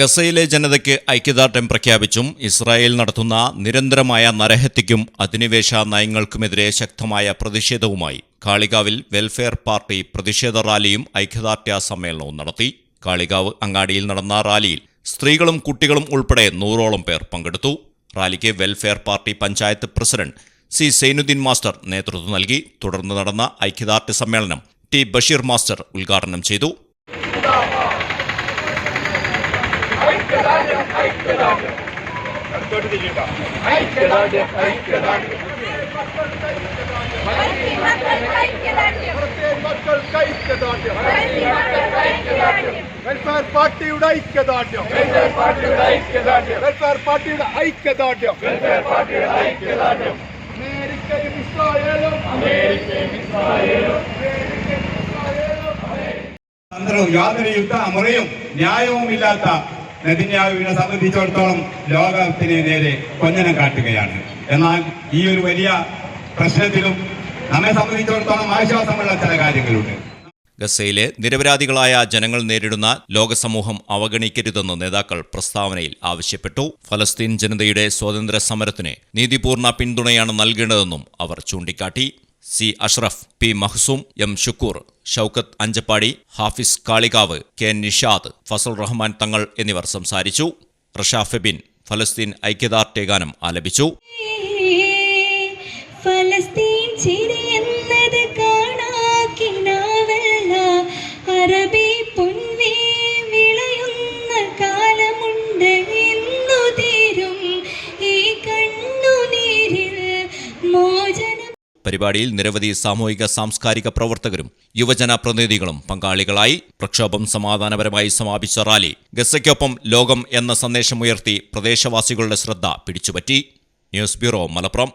ഗസയിലെ ജനതയ്ക്ക് ഐക്യദാർഢ്യം പ്രഖ്യാപിച്ചും ഇസ്രായേൽ നടത്തുന്ന നിരന്തരമായ നരഹത്യയ്ക്കും അധിനിവേശ നയങ്ങൾക്കുമെതിരെ ശക്തമായ പ്രതിഷേധവുമായി കാളികാവിൽ വെൽഫെയർ പാർട്ടി പ്രതിഷേധ റാലിയും ഐക്യദാർഢ്യ സമ്മേളനവും നടത്തി. കാളികാവ് അങ്ങാടിയിൽ നടന്ന റാലിയിൽ സ്ത്രീകളും കുട്ടികളും ഉൾപ്പെടെ നൂറോളം പേർ പങ്കെടുത്തു. റാലിക്ക് Welfare Party panchayat president C Zainuddin master നേതൃത്വം നൽകി. തുടർന്ന് നടന്ന ഐക്യദാർഢ്യ സമ്മേളനം ടി ബഷീർ മാസ്റ്റർ ഉദ്ഘാടനം ചെയ്തു. വെൽഫെയർ പാർട്ടിയുടെ ഐക്യദാർഢ്യം വെൽഫെയർ പാർട്ടിയുടെ ഐക്യദാർഢ്യം അമേരിക്കയും ഇസ്രായേലും അമേരിക്കയും ഇസ്രായേലും തന്ത്രവും യാതൊരു യുദ്ധ മുറയും ന്യായവുമില്ലാത്ത നെതിന്യാവിനെ സംബന്ധിച്ചിടത്തോളം ലോകത്തിന് നേരെ കൊഞ്ഞനം കാട്ടുകയാണ്. എന്നാൽ ഈ ഒരു വലിയ പ്രശ്നത്തിലും നമ്മെ സംബന്ധിച്ചിടത്തോളം ആശ്വാസമുള്ള ചില കാര്യങ്ങളുണ്ട്. ഗസയിലെ നിരപരാധികളായ ജനങ്ങൾ നേരിടുന്ന ലോകസമൂഹം അവഗണിക്കരുതെന്ന് നേതാക്കൾ പ്രസ്താവനയിൽ ആവശ്യപ്പെട്ടു. ഫലസ്തീൻ ജനതയുടെ സ്വാതന്ത്ര്യ സമരത്തിന് നീതിപൂർണ പിന്തുണയാണ് നൽകേണ്ടതെന്നും അവർ ചൂണ്ടിക്കാട്ടി. C Ashraf P Mahsoom M Shukoor Shoukath Anchappadi Hafiz Kalikavu K Nishad Fasal Rahman Thangal എന്നിവർ സംസാരിച്ചു. റഷാ ഫെബിൻ ഫലസ്തീൻ ഐക്യദാർഢ്യഗാനം ആലപിച്ചു. പരിപാടിയിൽ നിരവധി സാമൂഹിക സാംസ്കാരിക പ്രവർത്തകരും യുവജന പ്രതിനിധികളും പങ്കാളികളായി പ്രക്ഷോഭം സമാധാനപരമായി സമാപിച്ച റാലി ഗസയ്ക്കൊപ്പം ലോകം എന്ന സന്ദേശമുയർത്തി പ്രദേശവാസികളുടെ ശ്രദ്ധ പിടിച്ചുപറ്റി. News bureau Malappuram.